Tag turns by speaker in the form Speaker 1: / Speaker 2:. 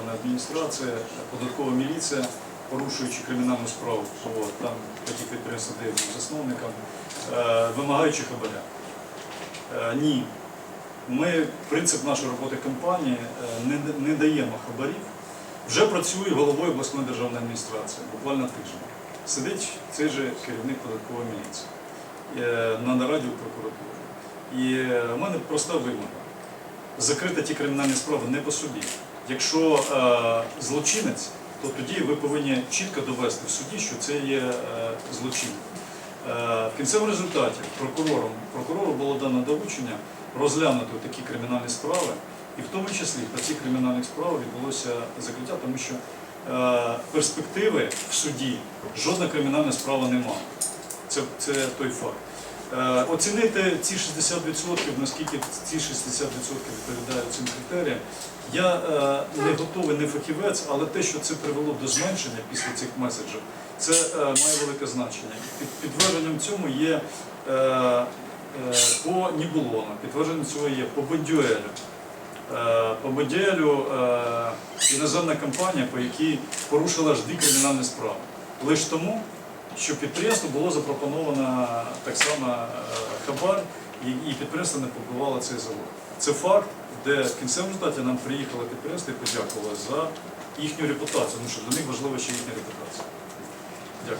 Speaker 1: державна адміністрація, податкова міліція, порушуючи кримінальну справу по там таких підприємств, де я е, вимагаючи хабаря. Е, Ні. Ми, принцип нашої роботи компанії, е, не, не даємо хабарів. Вже працює головою обласної державної адміністрації, буквально тиждень. Сидить цей же керівник податкової міліції на нараді у прокуратурі. І в мене проста вимога. Закрити ті кримінальні справи не по собі. Якщо е, злочинець, то тоді ви повинні чітко довести в суді, що це є е, злочин. Е, в кінцевому результаті прокурором, прокурору було дано доручення розглянути такі кримінальні справи, і в тому числі по цих кримінальних справах відбулося закриття, тому що е, перспективи в суді жодна кримінальна справа немає. Це, це той факт. Е, Оцінити ці 60%, наскільки ці 60% відповідають цим критеріям, я е, не готовий, не фахівець, але те, що це привело до зменшення після цих меседжів, це е, має велике значення. Підтвердженням цьому є по Нібулону, підтвердженням цього є по Бондюелю. По Бондюелю іноземна компанія, по якій порушила ж дві кримінальні справи. Лише тому, що підприємству було запропоновано так само е, хабар, і, підприємство не побувало цей завод. Це факт, де в кінцевому результаті нам приїхало підприємство і подякувало за їхню репутацію, тому що для них важлива ще їхня репутація. Дякую.